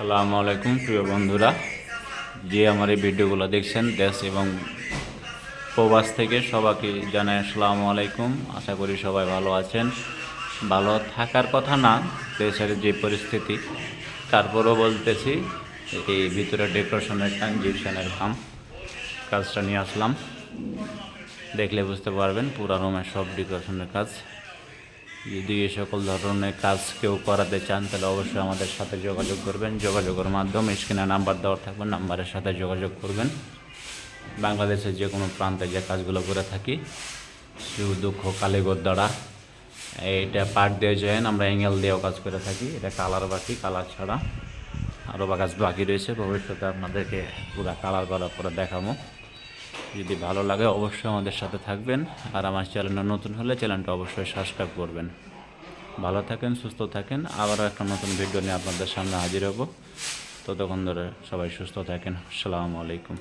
সালামু আলাইকুম, প্রিয় বন্ধুরা। যে আমার এই ভিডিওগুলো দেখছেন, দেশ এবং প্রবাস থেকে সবাইকে জানাই আসসালামু আলাইকুম। আশা করি সবাই ভালো আছেন। ভালো থাকার কথা না, দেশের যে পরিস্থিতি, তারপরও বলতেছি, এই ভিতরে ডেকোরেশনের কাম জিপশনের কাম কাজটা নিয়ে আসলাম। দেখলে বুঝতে পারবেন, পুরা রুমের সব ডেকোরেশনের কাজ। যদি এ সকল ধরনের কাজ কেউ করাতে চান, তাহলে অবশ্যই আমাদের সাথে যোগাযোগ করবেন। যোগাযোগের মাধ্যমে স্ক্রিনে নাম্বার দেওয়া থাকবে, নাম্বারের সাথে যোগাযোগ করবেন। বাংলাদেশের যে কোনো প্রান্তে যে কাজগুলো করে থাকি শিশু দুঃখ কালীগর দ্বারা এইটা পাট দিয়ে জয়েন, আমরা অ্যাঙ্গেল দিয়েও কাজ করে থাকি। এটা কালার বাকি, কালার ছাড়া আরও বা কাজ বাকি রয়েছে। ভবিষ্যতে আপনাদেরকে পুরো কালার করার পরে দেখাবো। যদি ভালো লাগে অবশ্যই আমাদের সাথে থাকবেন আর আমার চ্যানেলটা নতুন হলে চ্যানেলটা অবশ্যই সাবস্ক্রাইব করবেন। ভালো থাকেন, সুস্থ থাকেন, আবারও একটা নতুন ভিডিও নিয়ে আপনাদের সামনে হাজির হব। ততক্ষণ ধরে সবাই সুস্থ থাকেন। আসসালামু আলাইকুম।